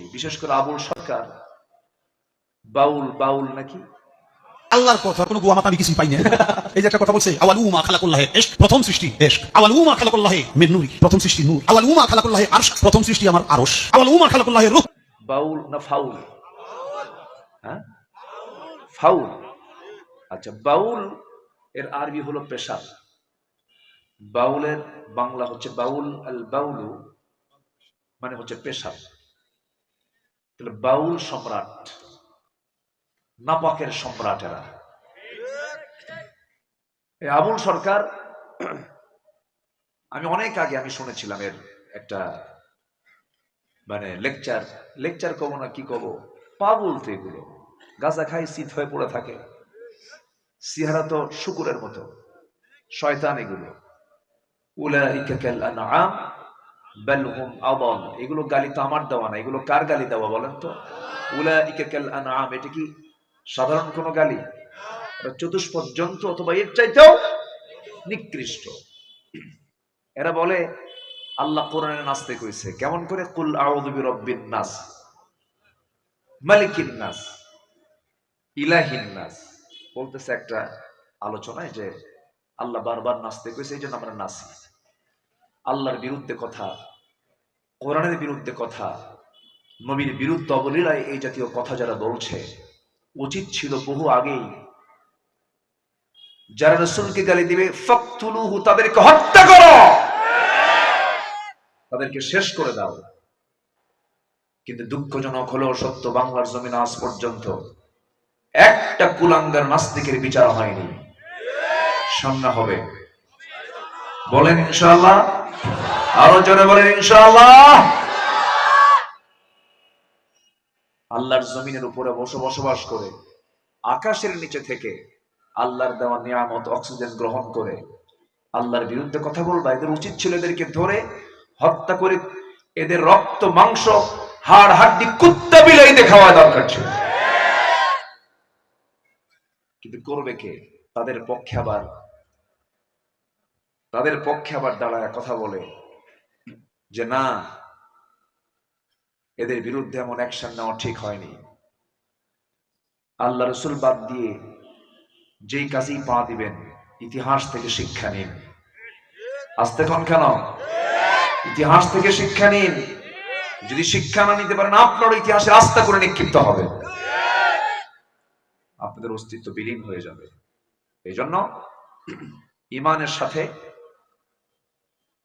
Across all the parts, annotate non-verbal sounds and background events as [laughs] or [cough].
বলছি বিশেষ করে আবুল সরকার। বাউল বাউল নাকি? আল্লাহর কথা কোনো গুয়া মাতা আমি কিছুই পাই না [laughs] এই যে একটা কথা বলছে খালাকুল্লাহে প্রথম সৃষ্টি খালাকুল্লাহে মিন নূরি প্রথম সৃষ্টি নূর। খালাকুল্লাহে আরশ প্রথম সৃষ্টি আমার আরশ। খালাকুল্লাহে রূহ। বাউল না ফাউল? হ্যাঁ? ফাউল। আচ্ছা বাউল এর আরবি হলো পেশাব। বাউলের বাংলা হচ্ছে বাউল আল বাউলু মানে হচ্ছে পেশাব। তাহলে বাউল সম্রাট, নাপাকের সম্রাটেরা আবুল সরকার, আমি অনেক আগে আমি শুনেছিলাম এর একটা মানে লেকচার লেকচার কব না কি কব? পা বলতে এগুলো। গাঁজা খাই শীত হয়ে পড়ে থাকে। সিহারা তো শুকুরের মতো। শয়তান এগুলো। বাল হুম এগুলো গালি তো আমার দেওয়া না এগুলো কার গালি দেওয়া বলেন তো? এটা কি সাধারণ কোনো গালি? চতুষ্পদ অথবা এর চাইতেও নিকৃষ্ট। এরা বলে, আল্লাহ কোরআনে নাচতে কইছে। কেমন করে? কুল আউযু বিরাব্বিন নাস। মালিকিন নাস। ইলাহিন নাস। বলতেছে একটা আলোচনায় যে, আল্লাহ বারবার নাচতে কইছে এই জন্য আমরা নাচি আল্লাহর বিরুদ্ধে কথা, কোরআনের বিরুদ্ধে কথা, নবীর বিরুদ্ধে অবলীলায় এই জাতীয় কথা যারা বলছে, উচিত ছিল বহু আগেই যারা রসুলকে গালি দিবে, ফকতুলুহু, তাদেরকে হত্যা করো! তাদেরকে শেষ করে দাও। কিন্তু দুঃখজনক হলেও সত্য বাংলার জমিন আজ পর্যন্ত একটা কুলাঙ্গার নাস্তিকের বিচার হয়নি। সামনে হবে। বলেন ইনশাআল্লাহ। আরও জোরে বলেন, ইনশাআল্লাহ। আল্লাহর জমিনের উপরে বসে, বসবাস করে। আকাশের নিচে থেকে আল্লাহর দেওয়া নিয়ামত, অক্সিজেন গ্রহণ করে। আল্লাহর বিরুদ্ধে কথা বলবা, এদের উচিত ছিল এদেরকে ধরে হত্যা করে এদের রক্ত, মাংস, হাড়, হাড্ডি, কুত্তা বিলাইতে খাওয়া দরকার ছিল। কিন্তু করবে কে? তাদের পক্ষে আবার তাদের পক্ষে আবার দাঁড়ায় কথা বলে। যে না, এদের বিরুদ্ধে এমন অ্যাকশন নেওয়া ঠিক হয়নি। আল্লাহ রসুল বাদ দিয়ে যেই কাজেই পা দিবেন, ইতিহাস থেকে শিক্ষা নিন। আসতে কোন কেন? ইতিহাস থেকে শিক্ষা নিন। যদি শিক্ষা না নিতে পারেন আপনার ইতিহাসে আস্থা করে নিক্ষিপ্ত হবে। আপনাদের অস্তিত্ব বিলীন হয়ে যাবে। এই জন্য ইমানের সাথে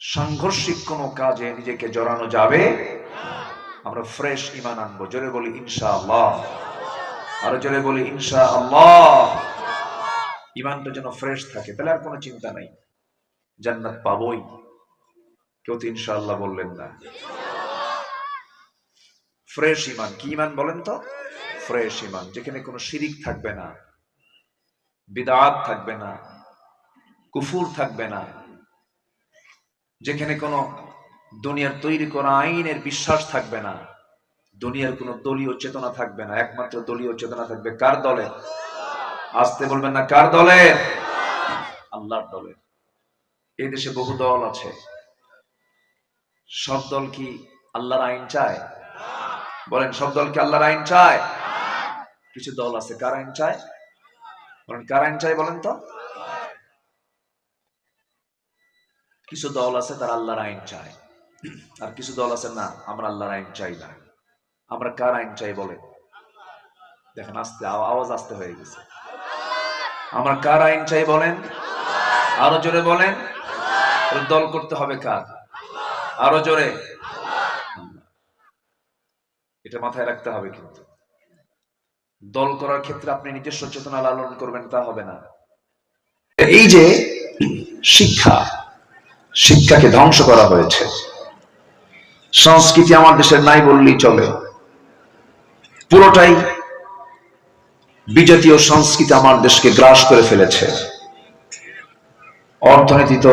সাংঘর্ষিক কোনো কাজে নিজেকে জড়ানো যাবে? আমরা ফ্রেশ ইমান আনব। জোরে বলি ইনশা আল্লাহ আরও জোরে বলি ইনশা আল্লাহ ইমানটা যেন ফ্রেশ থাকে, তাহলে আর কোনো চিন্তা নাই। জান্নাত পাবই। কেউ তো ইনশাআল্লাহ বললেন না। ফ্রেশ ইমান কি ইমান বলেন তো? ফ্রেশ ইমান যেখানে কোনো শিরিক থাকবে না, বিদাত থাকবে না, কুফুর থাকবে না। যেখানে কোনো দুনিয়ার তৈরি করা আইনের বিশ্বাস থাকবে না, দুনিয়ার কোনো দলীয় চেতনা থাকবে না, একমাত্র দলীয় চেতনা থাকবে কার দলে? আসতে বলবেন না, কার দলে? আল্লাহর দলে। এই দেশে বহু দল আছে। সব দল কি আল্লাহর আইন চায়? বলেন, সব দল কি আল্লাহর আইন চায়? কিছু দল আছে, কার আইন চায়? বলেন, কার আইন চায় বলেন তো? কিছু দল আছে তারা আল্লাহর আইন চায়। আর কিছু দল আছে, না, আমরা আল্লাহর আইন চাই না। আমরা কার আইন চাই বলে? দেখেন, আস্তে আও- আওয়াজ আস্তে হয়ে গেছে। আমরা কার আইন চাই বলেন? আরও জোরে বলেন। দল করতে হবে কার? আরও জোরে। এটা মাথায় রাখতে হবে কিন্তু। দল করার ক্ষেত্রে আপনি নিজের চেতনা লালন করবেন, তা হবে না। এই যে শিক্ষা শিক্ষাকে ধ্বংস করা হয়েছে। সংস্কৃতি আমার দেশের নাই বললেই চলে। পুরোটাই বিজাতীয় সংস্কৃতি আমার দেশকে গ্রাস করে ফেলেছে। অর্থনীতি তো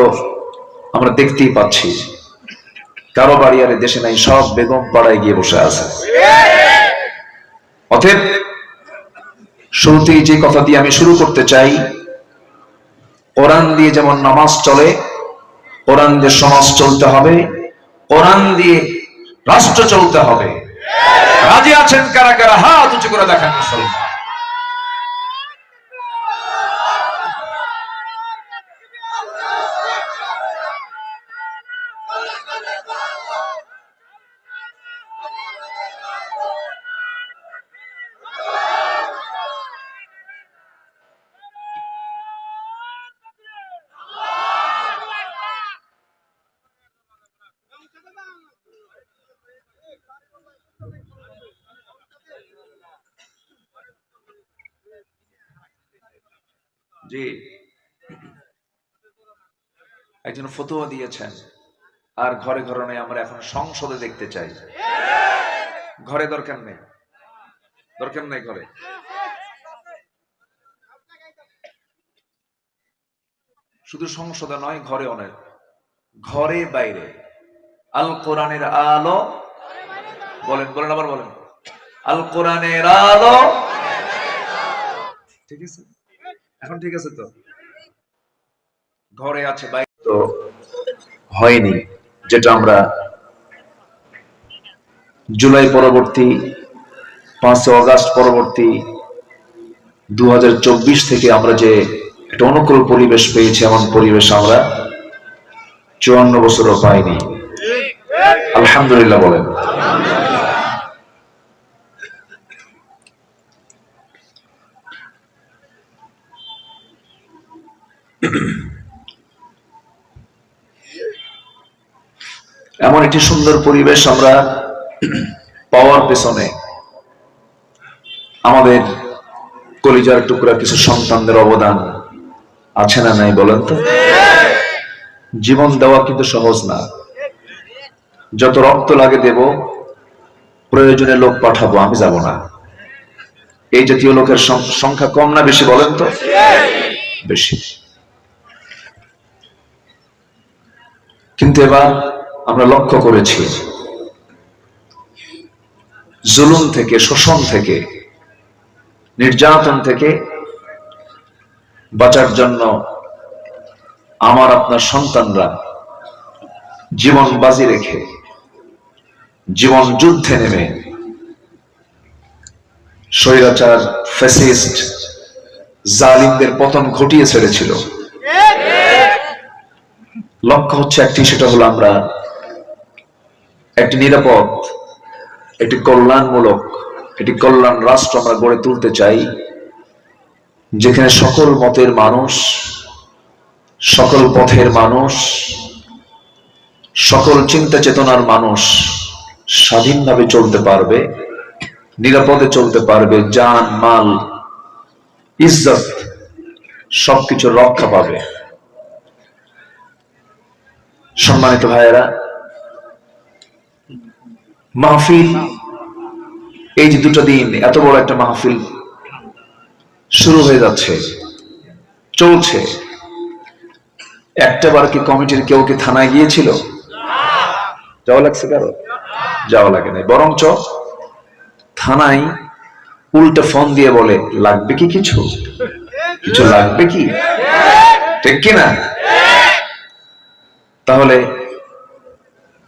আমরা দেখতেই পাচ্ছি। কারও বাড়ি আর দেশে নাই, সব বেগম পাড়ায় গিয়ে বসে আছে। অতএব শুরুতেই যে কথা দিয়ে আমি শুরু করতে চাই, কোরআন দিয়ে যেমন নামাজ চলে কোরআন দিয়ে সমাজ চলতে হবে, কোরআন দিয়ে রাষ্ট্র চলতে হবে। রাজি আছেন কারা কারা? হাত উঁচু করে দেখেন মুসলমান। জি। একজন ফতোয়া দিয়েছেন। আর ঘরে ঘরে আমরা এখন সংসদে দেখতে চাই। ঘরে দরকার নেই। দরকার নেই ঘরে। শুধু সংসদে নয়, ঘরে অনেক। ঘরে বাইরে। আল কোরআনের আলো। বলেন বলেন আবার বলেন। আল কোরআনের আলো। ঠিক আছে? এখন ঠিক আছে তো? ঘরে আছে বাইরে তো হয়নি, যেটা আমরা জুলাই পরবর্তী, পাঁচই অগাস্ট পরবর্তী দু হাজার চব্বিশ থেকে আমরা যে একটা অনুকূল পরিবেশ পেয়েছি, এমন পরিবেশ আমরা চুয়ান্ন বছরও পাইনি। আলহামদুলিল্লাহ বলেন। এমন একটি সুন্দর পরিবেশ আমরা পাওয়ার পেছনে আমাদের কলিজার টুকরা কিছু সন্তানদের অবদান আছে না নাই বলেন তো? জীবন দেওয়া কিন্তু সহজ না। যত রক্ত লাগে দেব, প্রয়োজনে লোক পাঠাবো, আমি যাব না। এই জাতীয় লোকের সংখ্যা কম না বেশি বলেন তো? বেশি। কিন্তু এবার আমরা লক্ষ্য করেছি, জুলুম থেকে, শোষণ থেকে, নির্যাতন থেকে বাঁচার জন্য আমার, আপনার সন্তানরা জীবন বাজি রেখে, জীবন যুদ্ধে নেমে স্বৈরাচার, ফ্যাসিস্ট, জালিমদের পতন ঘটিয়ে ছেড়েছিল। লক্ষ্য হচ্ছে একটি, সেটা হলো আমরা একটি নিরাপদ, একটি কল্যাণমূলক, একটি কল্যাণ রাষ্ট্র আমরা গড়ে তুলতে চাই, যেখানে সকল মতের মানুষ, সকল পথের মানুষ, সকল চিন্তা চেতনার মানুষ স্বাধীনভাবে চলতে পারবে, নিরাপদে চলতে পারবে যান মাল, ইজ্জত সবকিছু রক্ষা পাবে। সম্মানিত ভাইয়েরা, মাহফিল, এই যে দুটো দিন, এত বড় একটা মাহফিল শুরু হয়ে যাচ্ছে, চলছে। একটা বার কি কমিটির কেউ কি থানায় গিয়েছিল? যাওয়া লাগছে কারও? যাওয়া লাগে নাই। বরঞ্চ থানায় উল্টে ফোন দিয়ে বলে, লাগবে কি কিছু? কিছু লাগবে কি? ঠিক কিনা? তাহলে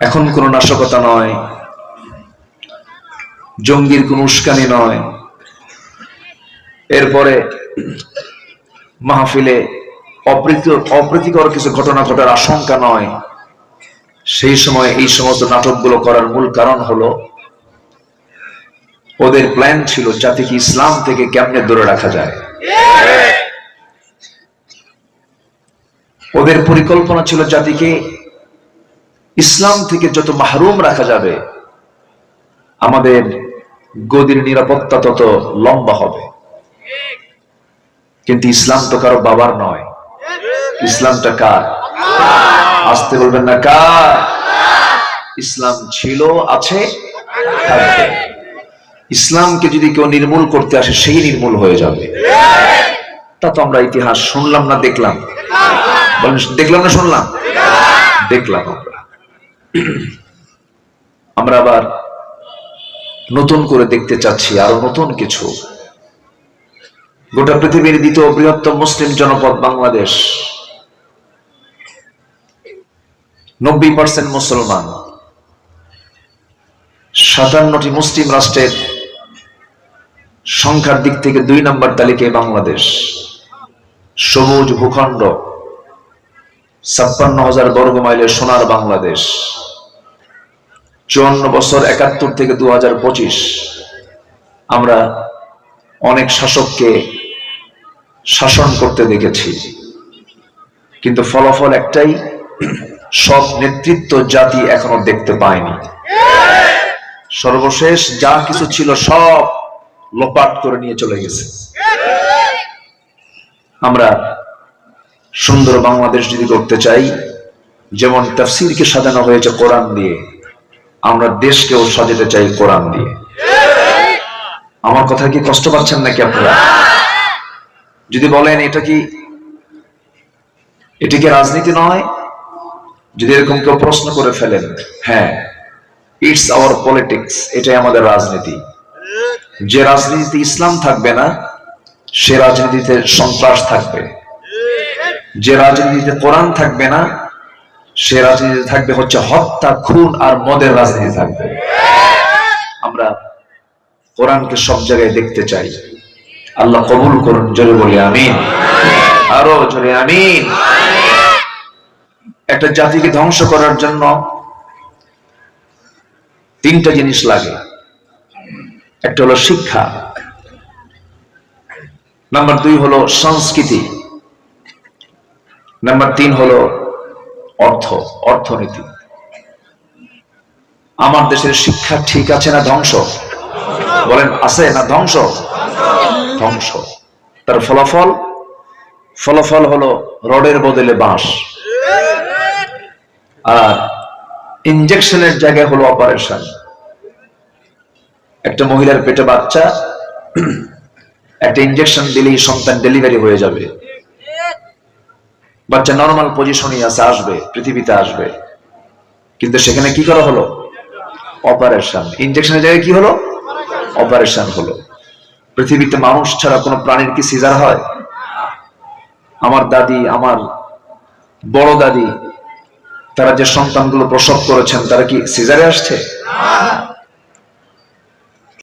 এখন কোন নাশকতা নয়, জঙ্গির কোন উস্কানি নয়। এরপরে মাহফিলে অপ্রীতিকর কিছু ঘটনা ঘটার আশঙ্কা নয়। সেই সময় এই সমস্ত নাটকগুলো করার মূল কারণ হলো, ওদের প্ল্যান ছিল জাতিকে ইসলাম থেকে কেমনে দূরে রাখা যায়। ওদের পরিকল্পনা ছিল জাতিকে ইসলাম থেকে যত মাহরুম রাখা যাবে, আমাদের গদির নিরাপত্তা তত লম্বা হবে। কিন্তু ইসলাম তো কারও বাবার নয়। ইসলামটা কার? আসতে বলবেন না, কার? ইসলাম ছিল, আছে ইসলামকে যদি কেউ নির্মূল করতে আসে, সেই নির্মূল হয়ে যাবে। তা তো আমরা ইতিহাস শুনলাম না, দেখলাম। দেখলাম না, শুনলাম। দেখলাম আমরা। [clears throat] আমরা আবার নতুন করে দেখতে চাচ্ছি আরও নতুন কিছু। গোটা পৃথিবীর দ্বিতীয় বৃহত্তম মুসলিম জনপদ বাংলাদেশ। নব্বই পার্সেন্ট মুসলমান। সাতান্নটি মুসলিম রাষ্ট্রের সংখ্যার দিক থেকে দুই নম্বর তালিকায় বাংলাদেশ। সবুজ ভূখণ্ড। ছাপ্পান্ন হাজার বর্গ মাইলের সোনার বাংলাদেশ। চুয়ান্ন বছর একাত্তর থেকে দু পঁচিশ। আমরা অনেক শাসককে শাসন করতে দেখেছি। কিন্তু ফলাফল একটাই, সব নেতৃত্ব জাতি এখনও দেখতে পায়নি। সর্বশেষ যা কিছু ছিল সব লোপাট করে নিয়ে চলে গেছে। আমরা সুন্দর বাংলাদেশ যদি করতে চাই, যেমন তাফসিরকে সাজানো হয়েছে কোরআন দিয়ে, আমরা দেশকেও সাজাতে চাই কোরআন দিয়ে। আমার কথা কি কষ্ট পাচ্ছেন নাকি আপনারা? যদি বলেন, এটা কি, এটি কি রাজনীতি নয়? যদি এরকম কেউ প্রশ্ন করে ফেলেন হ্যাঁ ইটস আওয়ার পলিটিক্স এটাই আমাদের রাজনীতি। যে রাজনীতিতে ইসলাম থাকবে না, সে রাজনীতিতে সন্ত্রাস থাকবে। যে রাজনীতিতে কোরআন থাকবে না, সে রাজনীতিতে থাকবে হচ্ছে হত্যা, খুন আর মদের রাজনীতি থাকবে। আমরা কোরআনকে সব জায়গায় দেখতে চাই। আল্লাহ কবুল করুন, জোরে বলি আমিন। আরও জোরে আমিন। একটা জাতিকে ধ্বংস করার জন্য তিনটা জিনিস লাগে। একটা হলো শিক্ষা। নাম্বার দুই হলো সংস্কৃতি। নাম্বার তিন হলো অর্থ, অর্থনীতি। আমার দেশের শিক্ষা ঠিক আছে না ধ্বংস? বলেন, আছে না ধ্বংস? ধ্বংস। তার ফলাফল? ফলাফল হলো রডের বদলে বাঁশ। আর ইনজেকশনের জায়গায় হলো অপারেশন। একটা মহিলার পেটে বাচ্চা, একটা ইনজেকশন দিলেই সন্তান ডেলিভারি হয়ে যাবে। বাচ্চা নর্মাল পজিশনই আছে, আসবে, পৃথিবীতে আসবে। কিন্তু সেখানে কি করা হলো? অপারেশন ইনজেকশনের জায়গায় কি হলো? অপারেশন হলো। পৃথিবীতে মানুষ ছাড়া কোনো প্রাণীর কি সিজার হয়? আমার দাদি, আমার বড় দাদি, তারা যে সন্তানগুলো প্রসব করেছেন, তারা কি সিজারে আসছে?